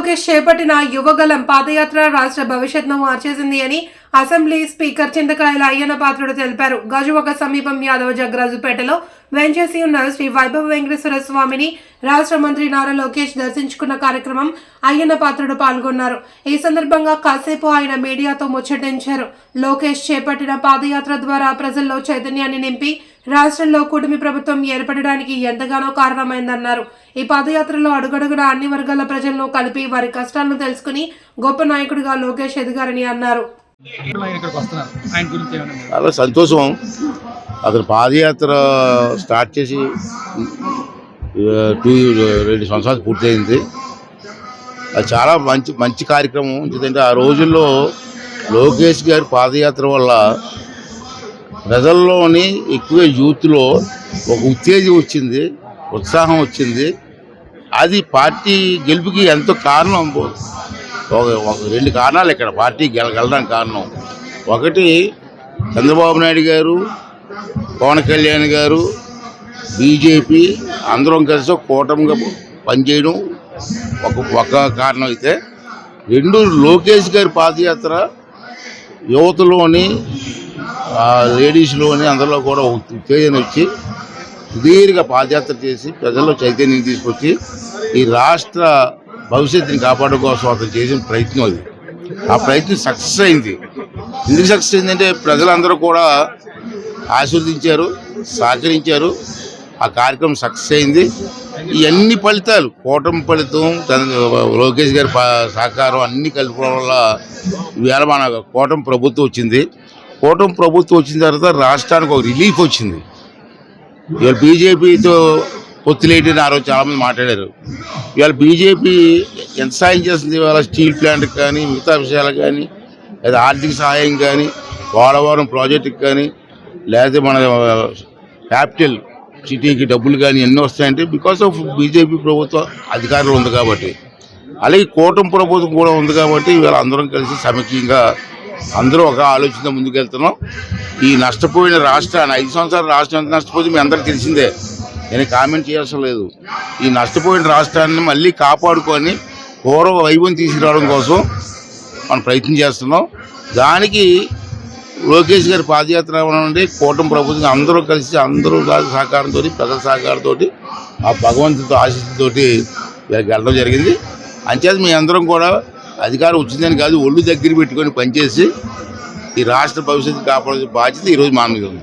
లోకేష్ చేపట్టిన యువగలం పాదయాత్ర రాష్ట్ర భవిష్యత్తును మార్చేసింది అని అసెంబ్లీ స్పీకర్ చింతకాయల అయ్యన్న పాత్రుడు తెలిపారు. గజువక సమీపం యాదవ జగ్రాజుపేటలో వెంచేసి ఉన్న శ్రీ వైభవ వెంకటేశ్వర స్వామిని రాష్ట్ర మంత్రి నారా లోకేష్ దర్శించుకున్న కార్యక్రమం అయ్యన్న పాత్రుడు పాల్గొన్నారు. ఈ సందర్భంగా కాసేపు ఆయన మీడియాతో ముచ్చటించారు. లోకేష్ చేపట్టిన పాదయాత్ర ద్వారా ప్రజల్లో చైతన్యాన్ని నింపి రాష్ట్రంలో కూటమి ప్రభుత్వం ఏర్పడడానికి ఎంతగానో కారణమైందన్నారు. ఈ పాదయాత్రలో అడుగడుగున అన్ని వర్గాల ప్రజలను కలిపి వారి కష్టాలను తెలుసుకుని గొప్ప నాయకుడిగా లోకేష్ ఎదిగారని అన్నారు. చాలా సంతోషం. అతను పాదయాత్ర స్టార్ట్ చేసి టూ రెండు సంవత్సరాలు పూర్తయింది. అది చాలా మంచి మంచి కార్యక్రమం. ఎందుకంటే ఆ రోజుల్లో లోకేష్ గారి పాదయాత్ర వల్ల ప్రజల్లోని ఎక్కువ యూత్లో ఒక ఉత్తేజం వచ్చింది ఉత్సాహం వచ్చింది. అది పార్టీ గెలుపుకి ఎంతో కారణం ఒక ఒక రెండు కారణాలు ఇక్కడ పార్టీ గెలగలడానికి కారణం. ఒకటి చంద్రబాబు నాయుడు గారు పవన్ కళ్యాణ్ గారు బీజేపీ అందరం కలిసి ఒక కూటమిగా పనిచేయడం ఒక ఒక కారణం అయితే. రెండు లోకేష్ గారి పాదయాత్ర యువతలోని లేడీస్లోని అందరిలో కూడా ఉత్తేజన ఇచ్చి వచ్చి సుదీర్ఘ పాదయాత్ర చేసి ప్రజల్లో చైతన్యం తీసుకొచ్చి ఈ రాష్ట్ర భవిష్యత్తుని కాపాడడం కోసం అతను చేసిన ప్రయత్నం అది. ఆ ప్రయత్నం సక్సెస్ అయింది. ఎందుకు సక్సెస్ అయిందంటే ప్రజలందరూ కూడా ఆశీర్వదించారు సహకరించారు. ఆ కార్యక్రమం సక్సెస్ అయింది. ఈ అన్ని ఫలితాలు కూటమి ఫలితం లోకేష్ గారి సహకారం అన్ని కలుపుకోవడం వల్ల ఈవేళ మన కూటమి ప్రభుత్వం వచ్చింది. కూటమి ప్రభుత్వం వచ్చిన తర్వాత రాష్ట్రానికి ఒక రిలీఫ్ వచ్చింది. ఇవాళ బీజేపీతో పొత్తులేటి ఆ రోజు చాలామంది మాట్లాడారు. ఇవాళ బీజేపీ ఎంత సాయం చేస్తుంది? ఇవాళ స్టీల్ ప్లాంట్కి కానీ మిగతా విషయాలకు కానీ లేదా ఆర్థిక సహాయం కానీ పోలవరం ప్రాజెక్టుకి కానీ లేదా మన క్యాపిటల్ సిటీకి డబ్బులు కానీ ఎన్ని వస్తాయంటే బికాస్ ఆఫ్ బీజేపీ ప్రభుత్వ అధికారులు ఉంది కాబట్టి. అలాగే కూటమి ప్రభుత్వం కూడా ఉంది కాబట్టి ఇవాళ అందరం కలిసి సమైక్యంగా అందరూ ఒక ఆలోచన ముందుకెళ్తున్నాం. ఈ నష్టపోయిన రాష్ట్రాన్ని ఐదు సంవత్సరాల రాష్ట్రం ఎంత నష్టపోతే మీ అందరికీ తెలిసిందే. నేను కామెంట్ చేయాల్సిన లేదు. ఈ నష్టపోయిన రాష్ట్రాన్ని మళ్ళీ కాపాడుకొని పూర్వ వైభవం తీసుకురావడం కోసం మనం ప్రయత్నం చేస్తున్నాం. దానికి లోకేష్ గారి పాదయాత్ర నుండి కూటమి ప్రభుత్వం అందరూ కలిసి అందరూ సహకారంతో ప్రజల సహకారంతో ఆ భగవంతుడితో ఆశీస్సుతోటి వెళ్ళడం జరిగింది. అంచేది మీ అందరం కూడా అధికారం వచ్చిందని కాదు ఒళ్ళు దగ్గర పెట్టుకొని పనిచేసి ఈ రాష్ట్ర భవిష్యత్తు కాపాడే బాధ్యత ఈరోజు మా మీద ఉంది.